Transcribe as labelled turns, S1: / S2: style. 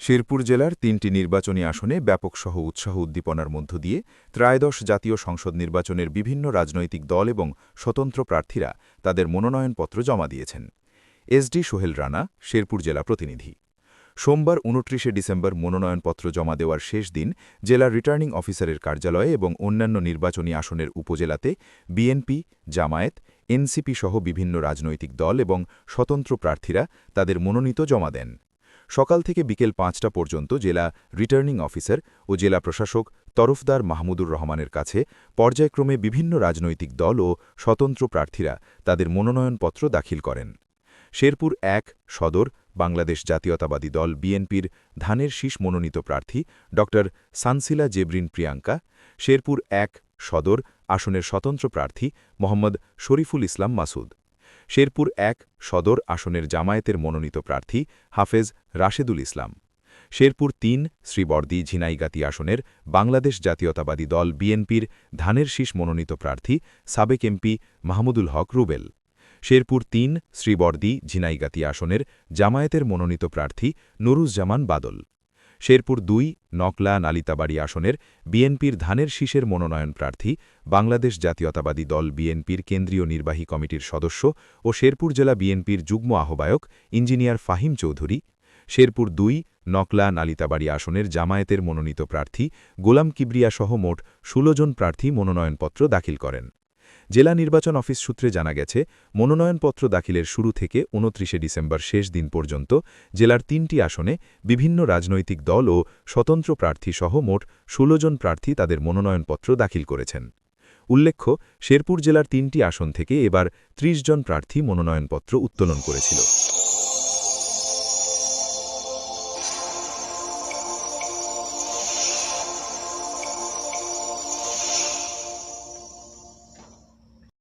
S1: শেরপুর জেলার তিনটি নির্বাচনী আসনে ব্যাপক সহ উৎসাহ উদ্দীপনার মধ্য দিয়ে ত্রায়োদশ জাতীয় সংসদ নির্বাচনের বিভিন্ন রাজনৈতিক দল এবং স্বতন্ত্র প্রার্থীরা তাদের মনোনয়নপত্র জমা দিয়েছেন। এসডি সোহেল রানা, শেরপুর জেলা প্রতিনিধি। সোমবার উনত্রিশে ডিসেম্বর মনোনয়নপত্র জমা দেওয়ার শেষ দিন জেলা রিটার্নিং অফিসারের কার্যালয়ে এবং অন্যান্য নির্বাচনী আসনের উপজেলাতে বিএনপি, জামায়াত, এনসিপি সহ বিভিন্ন রাজনৈতিক দল এবং স্বতন্ত্র প্রার্থীরা তাদের মনোনীত জমা দেন। সকাল থেকে বিকেল পাঁচটা পর্যন্ত জেলা রিটার্নিং অফিসার ও জেলা প্রশাসক তরফদার মাহমুদুর রহমানের কাছে পর্যায়ক্রমে বিভিন্ন রাজনৈতিক দল ও স্বতন্ত্র প্রার্থীরা তাদের মনোনয়নপত্র দাখিল করেন। শেরপুর এক সদর বাংলাদেশ জাতীয়তাবাদী দল বিএনপির ধানের শীষ মনোনীত প্রার্থী ড. সানসিলা জেবরিন প্রিয়াঙ্কা, শেরপুর এক সদর আসনের স্বতন্ত্র প্রার্থী মোহাম্মদ শরীফুল ইসলাম মাসুদ। শেরপুর এক সদর আসনের জামায়াতের মনোনীত প্রার্থী হাফেজ রাশেদুল ইসলাম। শেরপুর তিন শ্রীবর্দি ঝিনাইগাতি আসনের বাংলাদেশ জাতীয়তাবাদী দল বিএনপির ধানের শীষ মনোনীত প্রার্থী সাবেক এমপি মাহমুদুল হক রুবেল। শেরপুর তিন শ্রীবর্দি ঝিনাইগাতি আসনের জামায়াতের মনোনীত প্রার্থী নুরুজ্জামান বাদল। শেরপুর দুই, নকলা, নালিতাবাড়ি আসনের বিএনপির ধানের শীষের মনোনয়ন প্রার্থী, বাংলাদেশ জাতীয়তাবাদী দল বিএনপির কেন্দ্রীয় নির্বাহী কমিটির সদস্য ও শেরপুর জেলা বিএনপির যুগ্ম আহ্বায়ক ইঞ্জিনিয়ার ফাহিম চৌধুরী, শেরপুর দুই, নকলা, নালিতাবাড়ি আসনের জামায়াতের মনোনীত প্রার্থী গোলাম কিবরিয়া সহ মোট ১৬ জন প্রার্থী মনোনয়নপত্র দাখিল করেন। জেলা নির্বাচন অফিস সূত্রে জানা গেছে, মনোনয়নপত্র দাখিলের শুরু থেকে উনত্রিশে ডিসেম্বর শেষ দিন পর্যন্ত জেলার তিনটি আসনে বিভিন্ন রাজনৈতিক দল ও স্বতন্ত্র প্রার্থী সহ মোট ১৬ জন প্রার্থী তাদের মনোনয়নপত্র দাখিল করেছেন। উল্লেখ্য, শেরপুর জেলার তিনটি আসন থেকে এবার ৩০ জন প্রার্থী মনোনয়নপত্র উত্তোলন করেছিল।